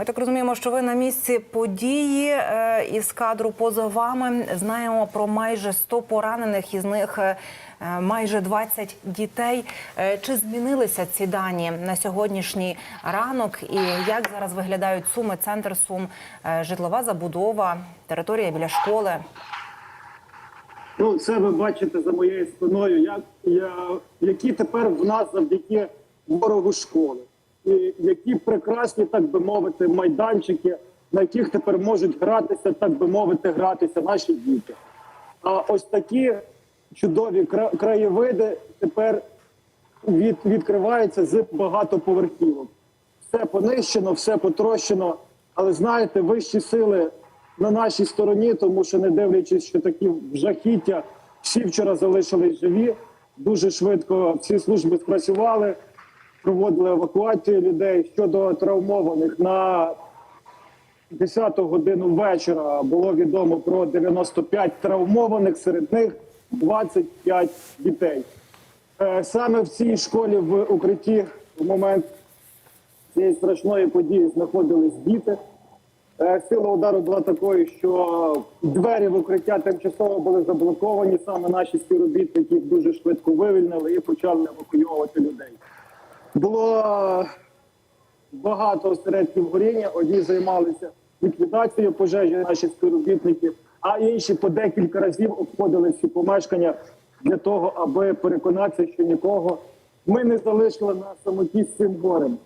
Ми так розуміємо, що ви на місці події е, із кадру поза вами знаємо про майже 100 поранених, із них е, майже 20 дітей. Е, Чи змінилися ці дані на сьогоднішній ранок? І як зараз виглядають суми, центр сум, житлова забудова, територія біля школи? Ну, це ви бачите за моєю спиною, як я, які тепер в нас завдяки ворогу школи, які прекрасні, так би мовити, майданчики, на яких тепер можуть гратися, так би мовити, гратися наші діти. А ось такі чудові краєвиди тепер від, відкриваються з багатоповерхівок. Все понищено, все потрощено. Але знаєте, вищі сили на нашій стороні, тому що не дивлячись, що такі жахіття, всі вчора залишились живі. Дуже швидко всі служби спрацювали, проводили евакуацію людей щодо травмованих на 10 годину вечора було відомо про 95 травмованих, серед них 25 дітей. Е, Саме в цій школі в укритті в момент цієї страшної події знаходились діти. Е, Сила удару була такою, що двері в укриття тимчасово були заблоковані. Саме наші співробітники їх дуже швидко вивільнили і почали евакуювати людей. Було багато осередків горіння. Одні займалися ліквідацією пожежі, наші співробітники, а інші по декілька разів обходили всі помешкання для того, аби переконатися, що нікого ми не залишили на самоті з цим горем.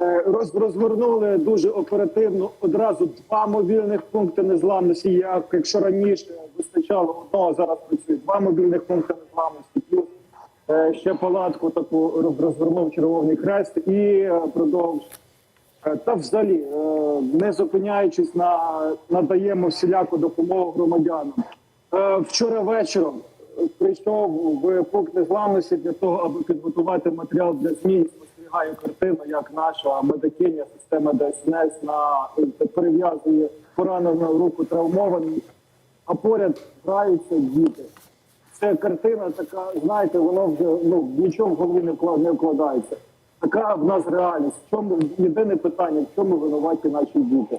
Е, Роз, розгорнули дуже оперативно одразу два мобільних пункти незламності. Як якщо раніше вистачало одного, зараз працює два мобільних пункти незламності, плюс ще палатку таку роз- розгорнув Червоний Хрест і е, продовж. Е, Та взагалі, е, не зупиняючись на надаємо всіляку допомогу громадянам. Е, Вчора вечором прийшов в пункт незламності для того, аби підготувати матеріал для ЗМІ. Спостерігаю картину, як наша медикиня, система ДСНС на перев'язує поранену руку травмований, а поряд граються діти. Це картина така, знаєте, воно вже ну нічого в голові не вкла- не вкладається. Така в нас реальність. В чому єдине питання, в чому винуваті наші діти?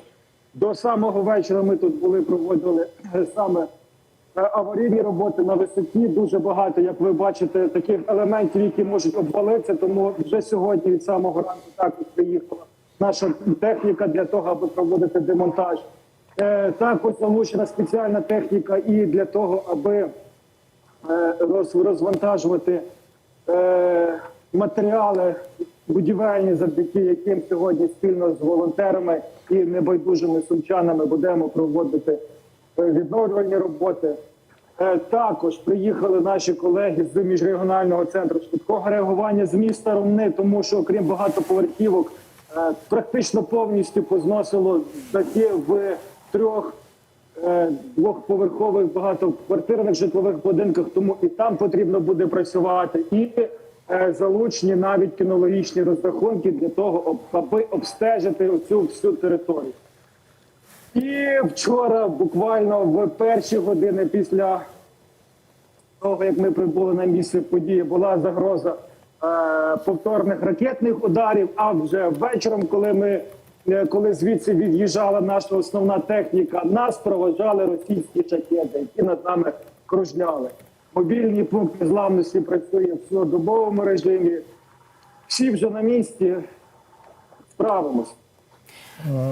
До самого вечора ми тут були, проводили е, саме е, аварійні роботи на висоті. Дуже багато, як ви бачите, таких елементів, які можуть обвалитися. Тому вже сьогодні від самого ранку також приїхала наша техніка для того, аби проводити демонтаж. Е, Також залучена спеціальна техніка і для того, аби розвантажувати е, матеріали будівельні, завдяки яким сьогодні спільно з волонтерами і небайдужими сумчанами будемо проводити е, відновлювальні роботи. Е, Також приїхали наші колеги з міжрегіонального центру швидкого реагування з міста Ромни, тому що окрім багатоповерхівок, е, практично повністю позносило дахи в трьох е, двохповерхових багатоквартирних житлових будинках, тому і там потрібно буде працювати, і е, залучені навіть кінологічні розрахунки для того, аби обстежити цю всю територію. І вчора, буквально в перші години після того, як ми прибули на місце події, була загроза е, повторних ракетних ударів. А вже вечором, коли ми е, коли звідси від'їжджала наша основна техніка, нас проважали російські шахеди, які над нами кружляли. Мобільні пункти зламності працює в цілодобовому режимі. Всі вже на місці справимось.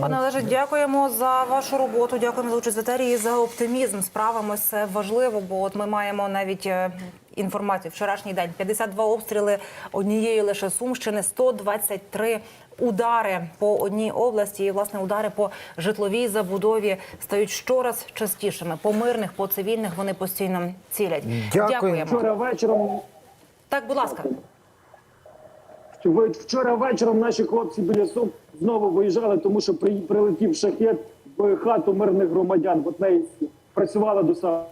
Пане Олеже, дякуємо за вашу роботу. Дякуємо за участь в етері і за оптимізм. Справимось це важливо, бо от ми маємо навіть е, інформацію. Вчорашній день 52 обстріли однієї лише сумщини, 123 удари по одній області. І власне удари по житловій забудові стають щораз частішими. По мирних, по цивільних вони постійно цілять. Дякую. Вчора вечором Так, будь ласка. Вчора вечором наші хлопці біля Сум знову виїжджали, тому що при, прилетів шахет в хату мирних громадян. От неї Працювала до самого